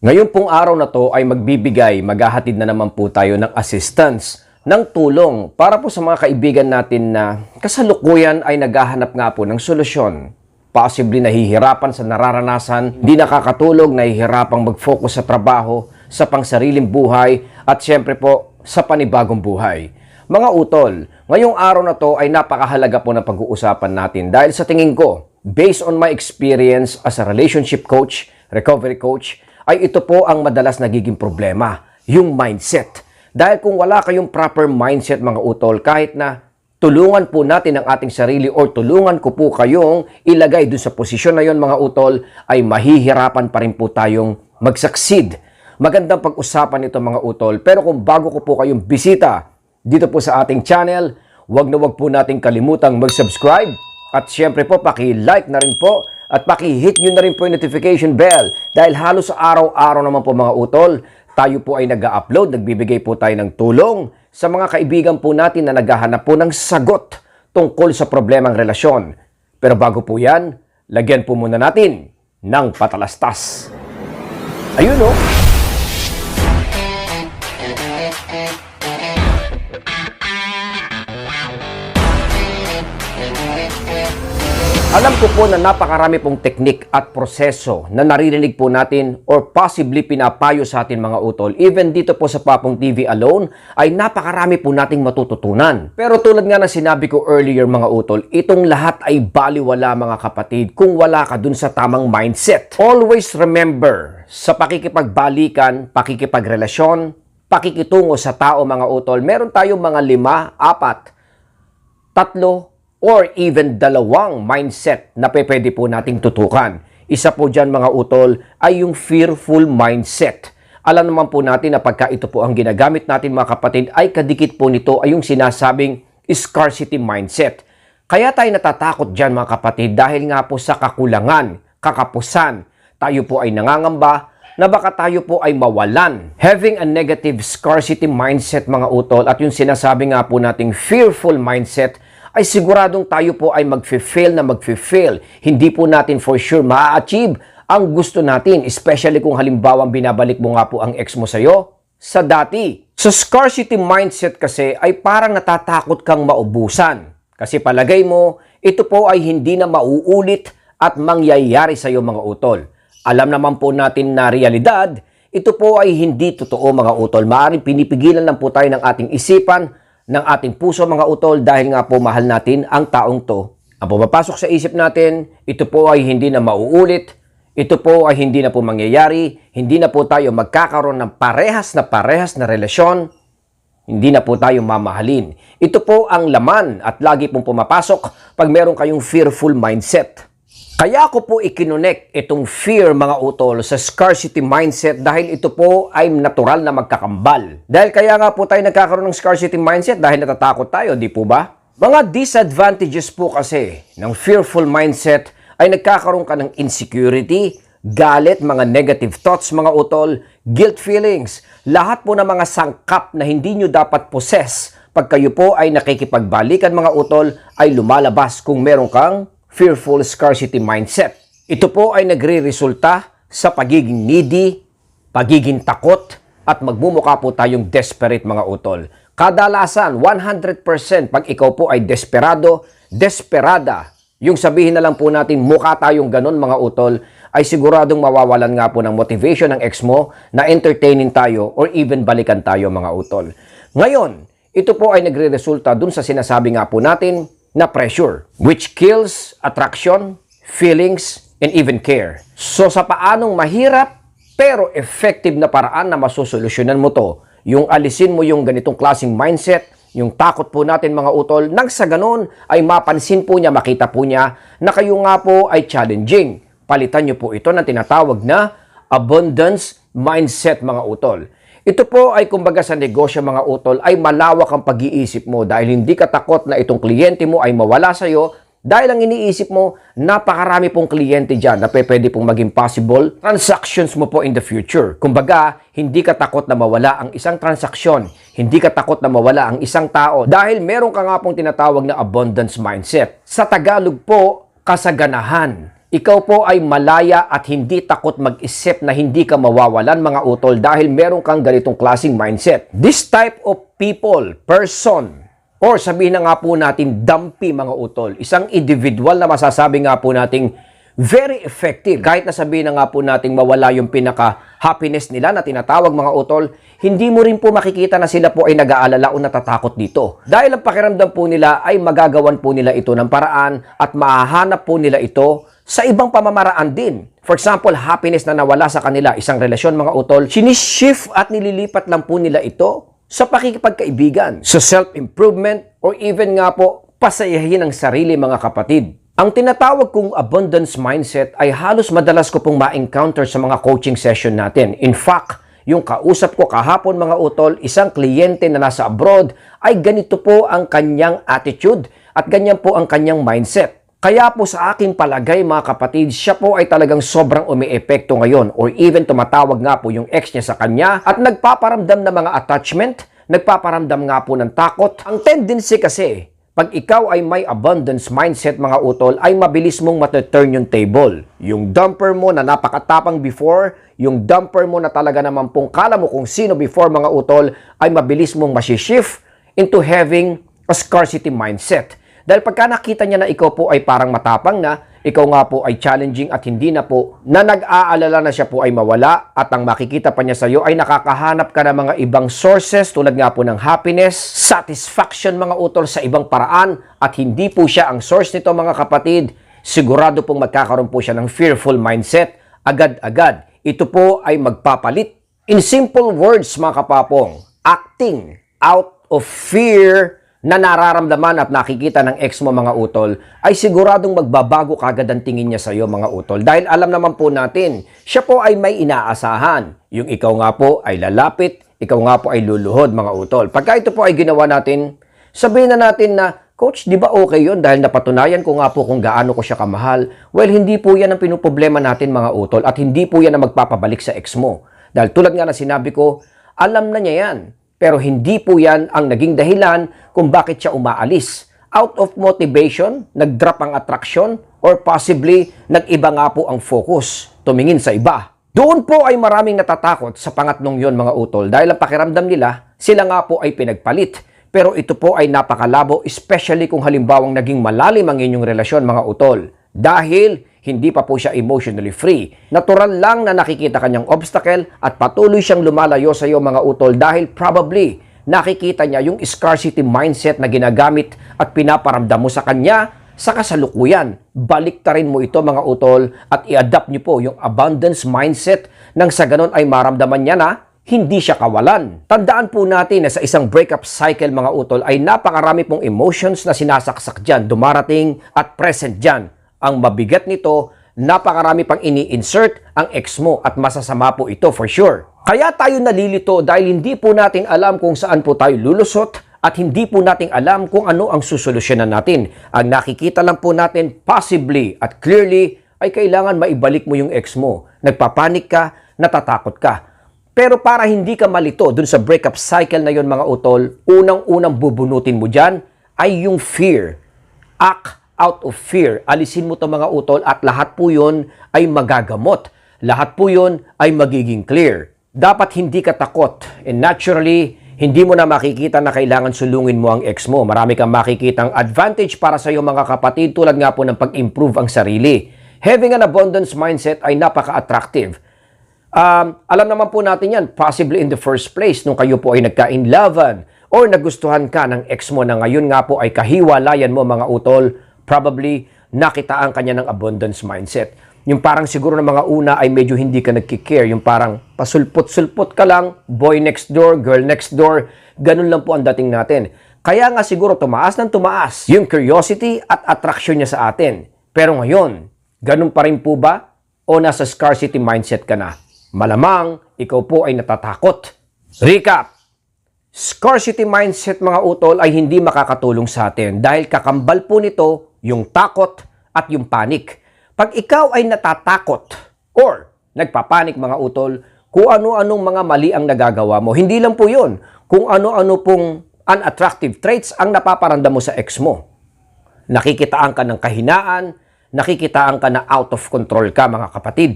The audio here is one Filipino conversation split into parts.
Ngayon pong araw na to ay magbibigay, maghahatid na naman po tayo ng assistance, ng tulong para po sa mga kaibigan natin na kasalukuyan ay naghahanap nga po ng solusyon. Possibly nahihirapan sa nararanasan, di nakakatulog, nahihirapang mag-focus sa trabaho, sa pangsariling buhay, at syempre po sa panibagong buhay. Mga utol, ngayong araw na to ay napakahalaga po na pag-uusapan natin dahil sa tingin ko, based on my experience as a relationship coach, recovery coach, ay ito po ang madalas nagiging problema, yung mindset. Dahil kung wala kayong proper mindset mga utol, kahit na tulungan po natin ang ating sarili or tulungan ko po kayong ilagay dun sa posisyon na yon mga utol, ay mahihirapan pa rin po tayong mag-succeed. Magandang pag-usapan ito mga utol. Pero kung bago ko po kayong bisita dito po sa ating channel, wag na wag po nating kalimutang mag-subscribe at syempre po paki-like na rin po at paki-hit nyo na rin po yung notification bell dahil halos araw-araw naman po mga utol, tayo po ay nag-upload, nagbibigay po tayo ng tulong sa mga kaibigan po natin na naghahanap po ng sagot tungkol sa problemang relasyon. Pero bago po yan, lagyan po muna natin ng patalastas. Ayun oh. Alam ko po na napakarami pong teknik at proseso na naririnig po natin or possibly pinapayo sa atin mga utol. Even dito po sa Papong TV alone ay napakarami po nating matututunan. Pero tulad nga na sinabi ko earlier mga utol, itong lahat ay baliwala mga kapatid kung wala ka dun sa tamang mindset. Always remember, sa pakikipagbalikan, pakikipagrelasyon, pakikitungo sa tao mga utol, meron tayong mga lima, apat, tatlo, or even dalawang mindset na pe- pwede po nating tutukan. Isa po dyan mga utol ay yung fearful mindset. Alam naman po natin na pagka ito po ang ginagamit natin mga kapatid ay kadikit po nito ay yung sinasabing scarcity mindset. Kaya tayo natatakot dyan mga kapatid dahil nga po sa kakulangan, kakapusan, tayo po ay nangangamba na baka tayo po ay mawalan. Having a negative scarcity mindset mga utol at yung sinasabi nga po nating fearful mindset ay siguradong tayo po ay magfe-fail na magfe-fail. Hindi po natin for sure ma-achieve ang gusto natin, especially kung halimbawa binabalik mo nga po ang ex mo sa'yo sa dati. Sa scarcity mindset kasi ay parang natatakot kang maubusan. Kasi palagay mo, ito po ay hindi na mauulit at mangyayari sa iyo mga utol. Alam naman po natin na realidad, ito po ay hindi totoo mga utol. Maaring pinipigilan lang po tayo ng ating isipan ng ating puso mga utol dahil nga po mahal natin ang taong to. Ang pumapasok sa isip natin, ito po ay hindi na mauulit, ito po ay hindi na po mangyayari, hindi na po tayo magkakaroon ng parehas na parehas na relasyon, hindi na po tayo mamahalin. Ito po ang laman at lagi pong pumapasok pag meron kayong fearful mindset. Kaya ko po ikinonect itong fear mga utol sa scarcity mindset dahil ito po ay natural na magkakambal. Dahil kaya nga po tayo nagkakaroon ng scarcity mindset dahil natatakot tayo, di po ba? Mga disadvantages po kasi ng fearful mindset ay nagkakaroon ka ng insecurity, galit, mga negative thoughts, mga utol, guilt feelings, lahat po ng mga sangkap na hindi nyo dapat possess pag kayo po ay nakikipagbalikan mga utol ay lumalabas kung meron kang fearful scarcity mindset. Ito po ay nagre-resulta sa pagiging needy, pagiging takot, at magmumukha po tayong desperate mga utol. Kadalasan, 100% pag ikaw po ay desperado, desperada, yung sabihin na lang po natin mukha tayong ganun mga utol, ay siguradong mawawalan nga po ng motivation ng ex mo na entertaining tayo or even balikan tayo mga utol. Ngayon, ito po ay nagre-resulta dun sa sinasabi nga po natin na pressure, which kills attraction, feelings, and even care. So sa paanong mahirap pero effective na paraan na masusolusyonan mo to, yung alisin mo yung ganitong klaseng mindset, yung takot po natin mga utol, nang sa ganon ay mapansin po niya, makita po niya na kayo nga po ay challenging. Palitan niyo po ito ng tinatawag na abundance mindset mga utol. Ito po ay kumbaga sa negosyo mga utol ay malawak ang pag-iisip mo dahil hindi ka takot na itong kliyente mo ay mawala sa iyo dahil ang iniisip mo, napakarami pong kliyente dyan na pwede pong maging possible transactions mo po in the future. Kumbaga, hindi ka takot na mawala ang isang transaksyon. Hindi ka takot na mawala ang isang tao dahil meron ka nga pong tinatawag na abundance mindset. Sa Tagalog po, kasaganahan. Ikaw po ay malaya at hindi takot mag-isip na hindi ka mawawalan mga utol dahil meron kang ganitong klaseng mindset. This type of people, person, or sabihin na nga po natin dumpy mga utol, isang individual na masasabi nga po nating very effective. Kahit na sabihin na nga po nating mawala yung pinaka-happiness nila na tinatawag mga utol, hindi mo rin po makikita na sila po ay nag-aalala o natatakot dito. Dahil ang pakiramdam po nila ay magagawan po nila ito ng paraan at mahahanap po nila ito sa ibang pamamaraan din. For example, happiness na nawala sa kanila, isang relasyon mga utol, sinishift at nililipat lang po nila ito sa pakikipagkaibigan, sa self-improvement, or even nga po, pasayahin ang sarili mga kapatid. Ang tinatawag kong abundance mindset ay halos madalas ko pong ma-encounter sa mga coaching session natin. In fact, yung kausap ko kahapon mga utol, isang kliyente na nasa abroad, ay ganito po ang kanyang attitude at ganyan po ang kanyang mindset. Kaya po sa aking palagay mga kapatid, siya po ay talagang sobrang umiepekto ngayon or even tumatawag nga po yung ex niya sa kanya at nagpaparamdam ng mga attachment, nagpaparamdam nga po ng takot. Ang tendency kasi, pag ikaw ay may abundance mindset mga utol, ay mabilis mong matuturn yung table. Yung dumper mo na napakatapang before, yung dumper mo na talaga naman pong kala mo kung sino before mga utol, ay mabilis mong masishift into having a scarcity mindset. Dahil pagka nakita niya na ikaw po ay parang matapang na, ikaw nga po ay challenging at hindi na po na nag-aalala na siya po ay mawala at ang makikita pa niya sa iyo ay nakakahanap ka ng mga ibang sources tulad nga po ng happiness, satisfaction mga utol sa ibang paraan at hindi po siya ang source nito mga kapatid. Sigurado pong magkakaroon po siya ng fearful mindset agad-agad. Ito po ay magpapalit. In simple words mga kapapong, acting out of fear na nararamdaman at nakikita ng ex mo mga utol, ay siguradong magbabago kagad ang tingin niya sa iyo mga utol. Dahil alam naman po natin, siya po ay may inaasahan. Yung ikaw nga po ay lalapit, ikaw nga po ay luluhod mga utol. Pagka ito po ay ginawa natin, sabihin na natin na, Coach, di ba okay yun? Dahil napatunayan ko nga po kung gaano ko siya kamahal. Well, hindi po yan ang pinuproblema natin mga utol at hindi po yan ang magpapabalik sa ex mo. Dahil tulad nga na sinabi ko, alam na niya yan. Pero hindi po yan ang naging dahilan kung bakit siya umaalis. Out of motivation, nag-drop ang attraction, or possibly, nag-iba nga po ang focus, tumingin sa iba. Doon po ay maraming natatakot sa pangatlong yon mga utol dahil ang pakiramdam nila, sila nga po ay pinagpalit. Pero ito po ay napakalabo, especially kung halimbawang naging malalim ang inyong relasyon mga utol. Dahil hindi pa po siya emotionally free. Natural lang na nakikita kanyang obstacle at patuloy siyang lumalayo sa iyo mga utol dahil probably nakikita niya yung scarcity mindset na ginagamit at pinaparamdam mo sa kanya sa kasalukuyan. Baliktarin mo ito mga utol at i-adapt niyo po yung abundance mindset nang sa ganon ay maramdaman niya na hindi siya kawalan. Tandaan po natin na sa isang breakup cycle mga utol ay napakarami pong emotions na sinasaksak dyan, dumarating at present dyan. Ang mabigat nito, napakarami pang ini-insert ang ex mo at masasama po ito for sure. Kaya tayo nalilito dahil hindi po natin alam kung saan po tayo lulusot at hindi po natin alam kung ano ang susolusyonan natin. Ang nakikita lang po natin possibly at clearly ay kailangan maibalik mo yung ex mo. Nagpapanik ka, natatakot ka. Pero para hindi ka malito dun sa breakup cycle na yon mga utol, unang-unang bubunutin mo dyan ay yung fear. Act out of fear. Alisin mo to mga utol at lahat po yon ay magagamot. Lahat po yon ay magiging clear. Dapat hindi ka takot. And naturally, hindi mo na makikita na kailangan sulungin mo ang ex mo. Marami kang makikitang advantage para sa iyo mga kapatid tulad nga po ng pag-improve ang sarili. Having an abundance mindset ay napaka-attractive. Um, alam naman po natin yan, possibly in the first place, nung kayo po ay nagka-inlovan or nagustuhan ka ng ex mo na ngayon nga po ay kahiwalayan mo mga utol, probably nakitaan kanya ng abundance mindset. Yung parang siguro ng mga una ay medyo hindi ka nagkikare. Yung parang pasulpot-sulpot ka lang, boy next door, girl next door. Ganun lang po ang dating natin. Kaya nga siguro tumaas ng tumaas yung curiosity at attraction niya sa atin. Pero ngayon, ganun pa rin po ba? O nasa scarcity mindset ka na? Malamang, ikaw po ay natatakot. Recap! Scarcity mindset mga utol ay hindi makakatulong sa atin dahil kakambal po nito yung takot at yung panik. Pag ikaw ay natatakot or nagpapanik mga utol, kung ano-anong mga mali ang nagagawa mo, hindi lang po yun. Kung ano-ano pong unattractive traits ang napaparanda mo sa ex mo. Nakikitaan ka ng kahinaan, nakikitaan ka na out of control ka mga kapatid.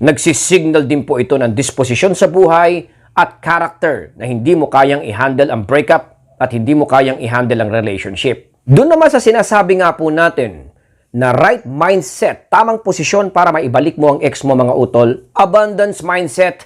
Nagsisignal din po ito ng disposisyon sa buhay at character na hindi mo kayang i-handle ang breakup at hindi mo kayang i-handle ang relationship. Doon naman sa sinasabi nga po natin na right mindset, tamang posisyon para maibalik mo ang ex mo mga utol, abundance mindset.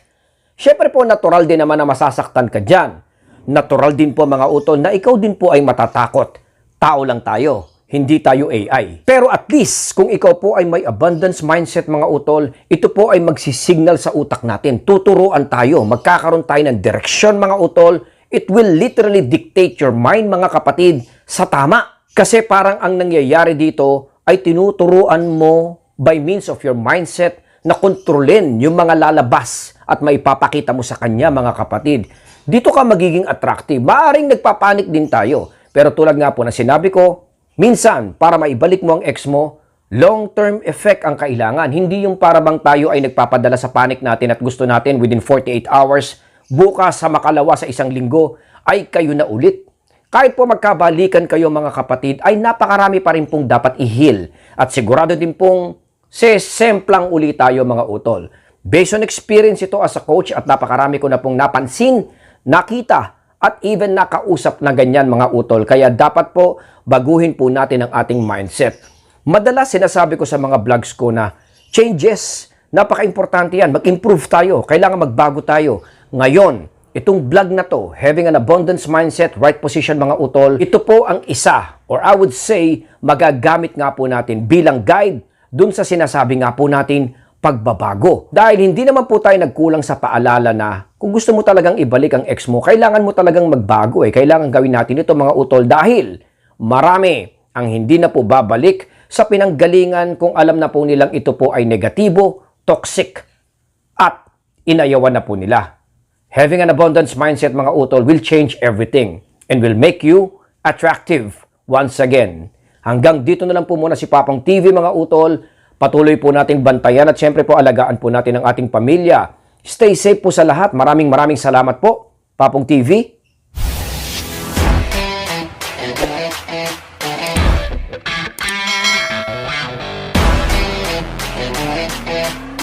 Siyempre po natural din naman na masasaktan ka dyan. Natural din po mga utol na ikaw din po ay matatakot. Tao lang tayo, hindi tayo AI. Pero at least kung ikaw po ay may abundance mindset mga utol, ito po ay magsisignal sa utak natin. Tuturuan tayo, magkakaroon tayo ng direksyon mga utol. It will literally dictate your mind mga kapatid sa tama. Kasi parang ang nangyayari dito ay tinuturuan mo by means of your mindset na kontrolin yung mga lalabas at maipapakita mo sa kanya mga kapatid. Dito ka magiging attractive. Maaring nagpapanik din tayo. Pero tulad nga po na sinabi ko, minsan para maibalik mo ang ex mo, long-term effect ang kailangan. Hindi yung para bang tayo ay nagpapadala sa panic natin at gusto natin within 48 hours, bukas sa makalawa sa isang linggo, ay kayo na ulit. Kahit po magkabalikan kayo mga kapatid, ay napakarami pa rin pong dapat i-heal. At sigurado din pong sesemplang uli tayo mga utol. Based on experience ito as a coach at napakarami ko na pong napansin, nakita, at even nakausap na ganyan mga utol. Kaya dapat po baguhin po natin ang ating mindset. Madalas sinasabi ko sa mga vlogs ko na changes, napaka-importante yan. Mag-improve tayo. Kailangan magbago tayo. Ngayon, itong vlog na to, having an abundance mindset, right position mga utol, ito po ang isa, or I would say, magagamit nga po natin bilang guide dun sa sinasabi nga po natin pagbabago. Dahil hindi naman po tayo nagkulang sa paalala na kung gusto mo talagang ibalik ang ex mo, kailangan mo talagang magbago eh. Kailangan gawin natin ito mga utol dahil marami ang hindi na po babalik sa pinanggalingan kung alam na po nilang ito po ay negatibo, toxic, at inayawan na po nila. Having an abundance mindset mga utol will change everything and will make you attractive once again. Hanggang dito na lang po muna si Papang TV mga utol. Patuloy po nating bantayan at syempre po alagaan po natin ang ating pamilya. Stay safe po sa lahat. Maraming maraming salamat po. Papong TV,